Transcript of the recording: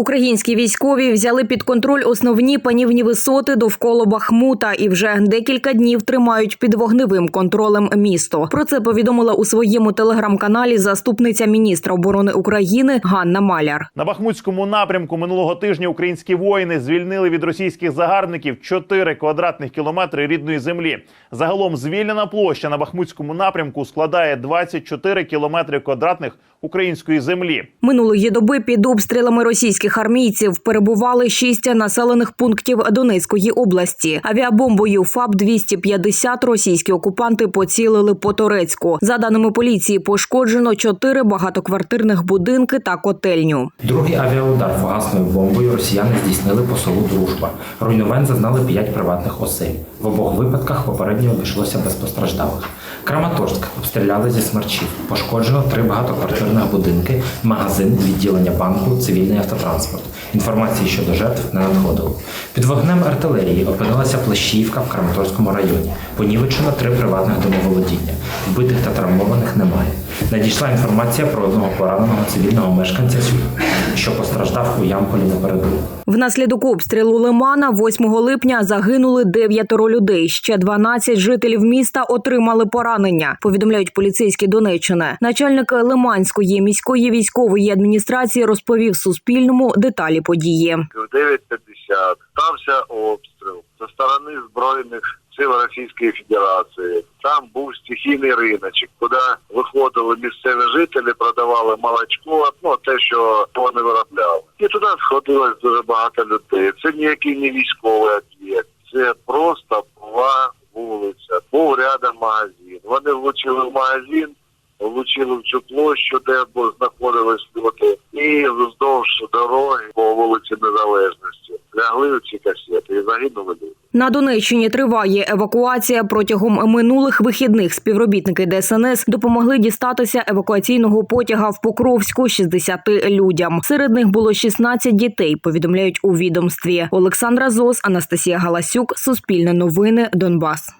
Українські військові взяли під контроль основні панівні висоти довкола Бахмута і вже декілька днів тримають під вогневим контролем місто. Про це повідомила у своєму телеграм-каналі заступниця міністра оборони України Ганна Маляр. На Бахмутському напрямку минулого тижня українські воїни звільнили від російських загарбників 4 квадратних кілометри рідної землі. Загалом звільнена площа на Бахмутському напрямку складає 24 кілометри квадратних української землі. Минулої доби під обстрілами російських армійців перебували шість населених пунктів Донецької області. Авіабомбою ФАБ 250 російські окупанти поцілили по Торецьку. За даними поліції, пошкоджено чотири багатоквартирних будинки та котельню. Другий авіаудар фугасною бомбою росіяни здійснили по селу Дружба. Руйнувань зазнали п'ять приватних осель. В обох випадках попередньо обійшлося без постраждалих. Краматорськ обстріляли зі смерчів. Пошкоджено три багатоквартирних будинки, магазин, відділення банку, цивільний автотранспорт. Інформації щодо жертв не надходило. Під вогнем артилерії опинилася Плещіївка в Краматорському районі. Понівечено три приватних домоволодіння. Вбитих та травмованих немає. Надійшла інформація про одного пораненого цивільного мешканця, що постраждав у Ямполі напередодні. Внаслідок обстрілу Лимана 8 липня загинули дев'ятеро людей. Ще 12 жителів міста отримали поранення. Повідомляють поліцейські Донеччини. Начальник Лиманської міської військової адміністрації розповів Суспільному деталі події. в 9.50 стався обстріл зі сторони збройних сил Російської Федерації. Там був стихійний риночок, куди виходили місцеві жителі, продавали молочко, ну те, що вони виробляли. І туди сходилось дуже багато людей. Це ніякий не військовий об'єкт, це просто була вулиця. Був рядом магазин. Вони влучили в магазин. Влучили в цю площу, де бо знаходились люди, і вздовж дороги по вулиці Незалежності лягли у ці касети і загинули люди. На Донеччині триває евакуація. Протягом минулих вихідних співробітники ДСНС допомогли дістатися евакуаційного потяга в Покровську 60 людям. Серед них було 16 дітей. Повідомляють у відомстві. Олександра Зос, Анастасія Галасюк, Суспільне новини, Донбас.